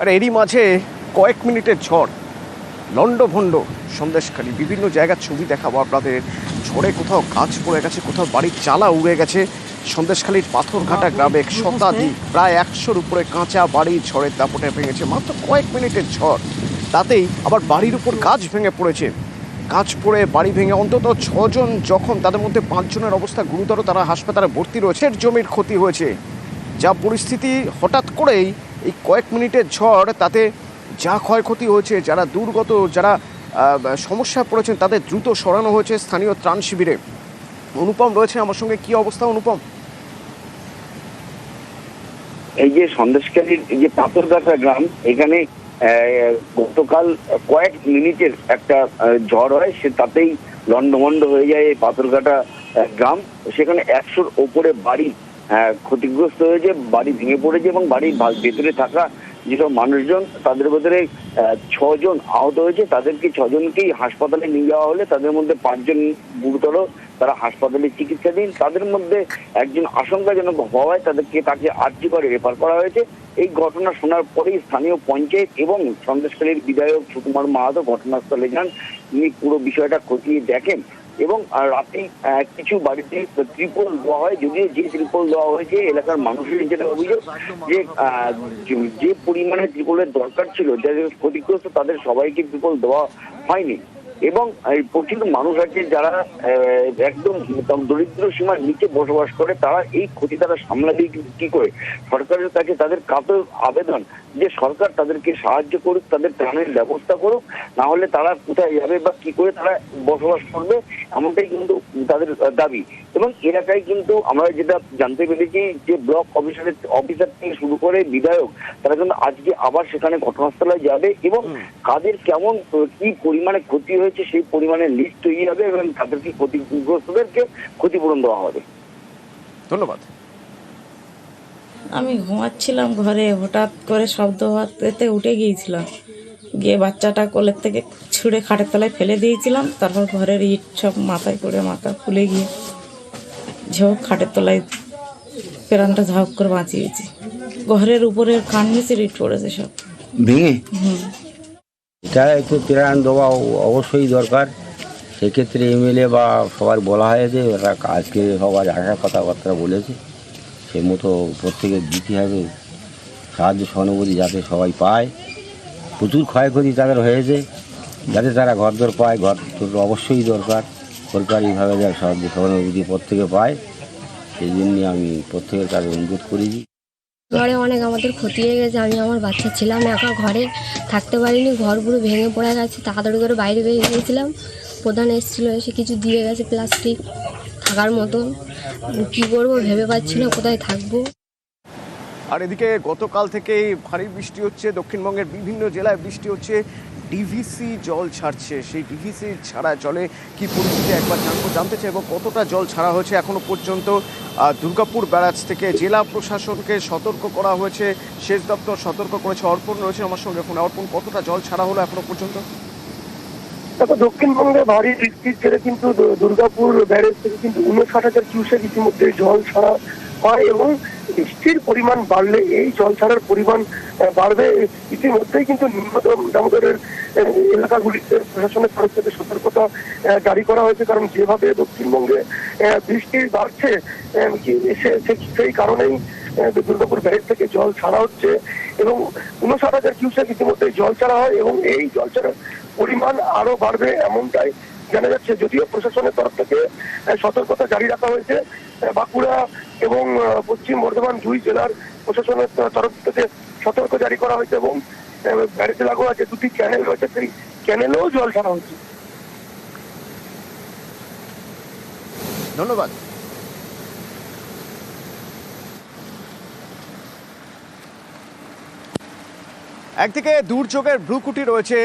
আর এরই মাঝে কয়েক মিনিটের ঝড় লণ্ডভণ্ড সন্দেশখালী বিভিন্ন জায়গার ছবি দেখাবো আপনাদের। ঝড়ে কোথাও গাছ পড়ে গেছে কোথাও বাড়ির চালা উড়ে গেছে। সন্দেশখালীর পাথরঘাটা গ্রামে শতাধিক প্রায় একশোর উপরে কাঁচা বাড়ি ঝড়ের দাপটে ভেঙেছে মাত্র কয়েক মিনিটের ঝড়। তাতেই আবার বাড়ির উপর গাছ ভেঙে পড়েছে। গাছ পড়ে বাড়ি ভেঙে অন্তত ছজন যখন তাদের মধ্যে পাঁচজনের অবস্থা গুরুতর তারা হাসপাতালে ভর্তি রয়েছে জমির ক্ষতি হয়েছে। যা পরিস্থিতি হঠাৎ করেই এই কয়েক মিনিটের ঝড় তাতে যা ক্ষয়ক্ষতি হয়েছে যারা দুর্গত যারা আহ, সমস্যায় পড়েছেন তাদের দ্রুত সরানো হয়েছে স্থানীয় ত্রাণ শিবিরে। অনুপম রয়েছে আমার সঙ্গে কি অবস্থা অনুপম? এই যে সন্দেশকারীর যে পাথরঘাটা গ্রাম এখানে গতকাল কয়েক মিনিটের একটা ঝড় হয় সে তাতেই লন্ডমন্ড হয়ে যায় এই পাথরঘাটা গ্রাম। সেখানে একশোর ওপরে বাড়ি ক্ষতিগ্রস্ত হয়েছে, বাড়ি ভেঙে পড়েছে এবং বাড়ির ভেতরে থাকা যেসব মানুষজন, তাদের ভেতরে ছজন আহত হয়েছে। তাদেরকে ছজনকেই হাসপাতালে নিয়ে যাওয়া হলে তাদের মধ্যে পাঁচজন গুরুতর, তারা হাসপাতালে চিকিৎসাধীন। তাদের মধ্যে একজন আশঙ্কাজনক হওয়ায় তাদেরকে তাকে আর্জি করে রেফার করা হয়েছে। এই ঘটনা শোনার পরেই স্থানীয় পঞ্চায়েত এবং সন্দেশকালীর বিধায়ক সুকুমার মাহাতো ঘটনাস্থলে যান। তিনি পুরো বিষয়টা খতিয়ে দেখেন। এবং রাতে কিছু বাড়িতে ত্রিপল দেওয়া হয়, যদিও যে ত্রিপল দেওয়া হয়েছে, এলাকার মানুষের যেটা অভিযোগ যে- যে পরিমাণে ত্রিপলের দরকার ছিল, যাদের ক্ষতিগ্রস্ত, তাদের সবাইকে ত্রিপল দেওয়া হয়নি। এবং প্রচুর মানুষ আছে যারা একদম দরিদ্র সীমার নিচে বসবাস করে, তারা এই ক্ষতি তারা সামলাবে কি- কি করে? সরকারের কাছে তাদের কাতর আবেদন যে সরকার তাদেরকে সাহায্য করুক, তাদের ত্রাণের ব্যবস্থা করুক, না হলে তারা কোথায় যাবে বা কি করে তারা বসবাস করবে, এমনটাই কিন্তু তাদের দাবি। এবং এলাকায় কিন্তু আমরা যেটা জানতে পেরেছি যে ব্লক অফিসারের অফিসার থেকে শুরু করে বিধায়ক তারা কিন্তু আজকে আবার সেখানে ঘটনাস্থলে যাবে এবং কাদের কেমন কি পরিমাণে ক্ষতি হয়েছে সেই পরিমাণে লিস্ট তৈরি হবে এবং তাদেরকে ক্ষতিগ্রস্তদেরকে ক্ষতিপূরণ দেওয়া হবে। ধন্যবাদ। আমি ঘুমাচ্ছিলাম ঘরে হঠাৎ করে শব্দ হতে উঠে গিয়েছিলাম। গিয়ে বাচ্চাটা কোলের থেকে ছুঁড়ে খাটের তলায় ফেলে দিয়েছিলাম তারপর ঘরের ইট সব মাথায় করে মাথা ফুলে গিয়ে ঝোঁক খাটের তলায় প্রাণটা ঝাঁক করে বাঁচিয়েছি। ঘরের উপরের কান নিচে ইট পড়েছে সব। ভেঙে? এটা একটু ত্রাণ দেওয়া অবশ্যই দরকার। সেক্ষেত্রে এমএলএ বা সবার বলা হয়েছে ওরা আজকে সবার আসার কথাবার্তা বলেছে। সে মতো প্রত্যেকে দিতে হবে। সাহায্য সহানুভূতি যাতে সবাই পায়। প্রচুর ক্ষয়ক্ষতি তাদের হয়েছে। যাতে তারা ঘর দর পায় ঘর অবশ্যই দরকার। সরকারিভাবে যা সাহায্য সহানুভূতি প্রত্যেকে পায়, সেই জন্যে আমি প্রত্যেকের কাছে অনুরোধ করেছি। ঘরে অনেক আমাদের ক্ষতি হয়ে গেছে, আমি আমার বাচ্চা ছিলাম, একা ঘরে থাকতে পারিনি, ঘর পুরো ভেঙে পড়ে গেছে, তাড়াতাড়ি করে বাইরে বেরিয়ে গিয়েছিলাম। প্রধান এসেছিল, এসে কিছু দিয়ে গেছে, প্লাস্টিক থাকার মতন কী করব, ভেবে পাচ্ছি না কোথায় থাকব। আর এদিকে গতকাল থেকেই ভারী বৃষ্টি হচ্ছে, দক্ষিণবঙ্গের বিভিন্ন জেলায় বৃষ্টি হচ্ছে ডিভিসি জল ছাড়ছে। সেই ডিভিসি ছাড়া জলে কি পরিস্থিতি একবার জানব, জানতে চাই এবং কতটা জল ছাড়া হয়েছে এখনও পর্যন্ত। দুর্গাপুর ব্যারাজ থেকে জেলা প্রশাসনকে সতর্ক করা হয়েছে, সেচ দপ্তর সতর্ক করেছে, অর্পণ রয়েছে আমার সঙ্গে ফোনে। অর্পণ, কতটা জল ছাড়া হলো এখনও পর্যন্ত? দেখো, দক্ষিণবঙ্গে ভারী বৃষ্টির জেরে কিন্তু দুর্গাপুর ব্যারেজ থেকে কিন্তু উনষাট হাজার কিউসেক ইতিমধ্যে জল ছাড়া হয় এবং বৃষ্টির পরিমাণ বাড়লে, এই জল ছাড়ার পরিমাণ বাড়বে, ইতিমধ্যেই কিন্তু নিম্নতম দামোদরের এলাকাগুলিতে প্রশাসনের তরফ থেকে সতর্কতা জারি করা হয়েছে। কারণ যেভাবে দক্ষিণবঙ্গে বৃষ্টি বাড়ছে সেই কারণেই দুর্গাপুর ব্যারেজ থেকে জল ছাড়া হচ্ছে এবং উনষাট হাজার কিউসেক ইতিমধ্যে জল ছাড়া হয় এবং এই জল ছাড়ার পরিমাণ আরও বাড়বে এমনটাই জানা যাচ্ছে যদিও প্রশাসনের তরফ থেকে সতর্কতা জারি রাখা হয়েছে। বাঁকুড়া এবং পশ্চিম বর্ধমান দুই জেলার প্রশাসনের তরফ থেকে সতর্ক জারি করা হয়েছে এবং ব্যারেজে লাগোয়া যে দুটি চ্যানেল রয়েছে, সেই চ্যানেলেও জল ছাড়া হয়েছে। ধন্যবাদ। একদিকে দুর্যোগের ভ্রুকুটি রয়েছে,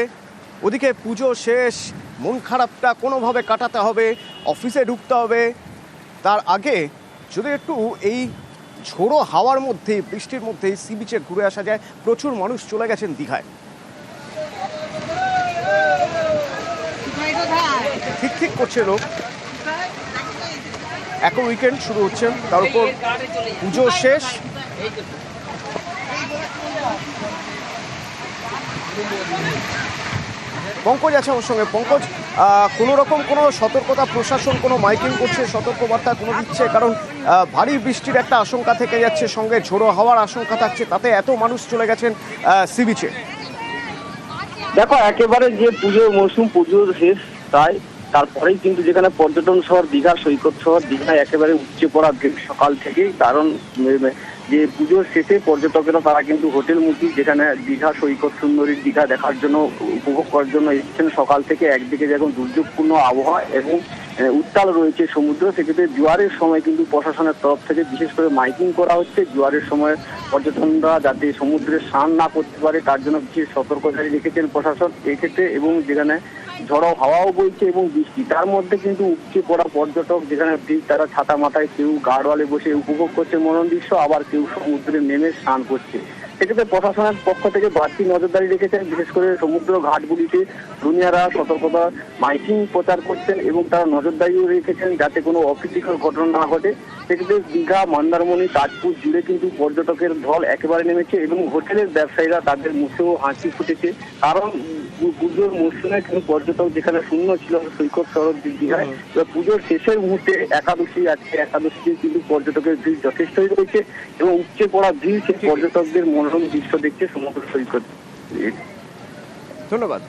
ওদিকে পুজো শেষ মন খারাপটা কোনোভাবে কাটাতে হবে, অফিসে ঢুকতে হবে। তার আগে যদি একটু এই ঝোড়ো হাওয়ার মধ্যে, বৃষ্টির মধ্যে সি বিচে ঘুরে আসা যায়, প্রচুর মানুষ চলে গেছেন দীঘায়। ঠিক ঠিক করছে লোক। এখন উইকেন্ড শুরু হচ্ছে, তার উপর পুজো শেষ। পঙ্কজ আছে আমার সঙ্গে। পঙ্কজ কোনো রকম কোনো সতর্কতা, প্রশাসন কোনো মাইকিং করছে, সতর্কবার্তা কোনো দিচ্ছে? কারণ ভারী বৃষ্টির একটা আশঙ্কা থেকে যাচ্ছে, সঙ্গে ঝোড়ো হওয়ার আশঙ্কা থাকছে, তাতে এত মানুষ চলে গেছেন সি বিচে দেখো, একেবারে যে পুজোর মৌসুম পুজোর শেষ তাই, তারপরেই কিন্তু যেখানে পর্যটন শহর, দীঘা, সৈকত শহর, দীঘায় একেবারে উপচে পড়া সকাল থেকেই, কারণ যে পুজোর শেষে পর্যটকেরা তারা কিন্তু হোটেল হোটেলমুখী যেখানে দীঘা, সৈকত সুন্দরী দীঘা দেখার জন্য, উপভোগ করার জন্য এসেছেন। সকাল থেকে একদিকে যখন দুর্যোগপূর্ণ আবহাওয়া এবং উত্তাল রয়েছে সমুদ্র, সেক্ষেত্রে জোয়ারের সময় কিন্তু প্রশাসনের তরফ থেকে বিশেষ করে মাইকিং করা হচ্ছে। জোয়ারের সময় পর্যটনরা যাতে সমুদ্রে স্নান না করতে পারে, তার জন্য বিশেষ সতর্কতারি রেখেছেন প্রশাসন। এক্ষেত্রে এবং যেখানে ঝড়ো হাওয়াও বইছে এবং বৃষ্টি। তার মধ্যে কিন্তু উপচে পড়া পর্যটক, যেখানে তারা ছাতা মাথায় কেউ গার্ডওয়ালে বসে উপভোগ করছে মনোরম দৃশ্য আবার কেউ সমুদ্রে নেমে স্নান করছে। সেক্ষেত্রে প্রশাসনের পক্ষ থেকে বাড়তি নজরদারি রেখেছেন, বিশেষ করে সমুদ্র ঘাটগুলিতে দুনিয়ারা সতর্কতা, মাইকিং প্রচার করছেন এবং তারা নজরদারিও রেখেছেন যাতে কোনো অপ্রীতিকর ঘটনা না ঘটে। সেক্ষেত্রে দীঘা, মন্দারমণি, তাজপুর জুড়ে কিন্তু পর্যটকের ঢল একেবারে নেমেছে এবং হোটেলের ব্যবসায়ীরা তাদের মুখেও হাসি ফুটেছে। কারণ পুজোর মরশুমে কিন্তু পর্যটক যেখানে শূন্য ছিল সৈকত শহর দীঘায় এবার পুজোর শেষের মুহূর্তে একাদশী আজকে একাদশী কিন্তু পর্যটকের ভিড় যথেষ্টই রয়েছে এবং উপচে পড়া ভিড় সেই পর্যটকদের মনোরম দৃশ্য দেখছে সমুদ্র সৈকত। ধন্যবাদ।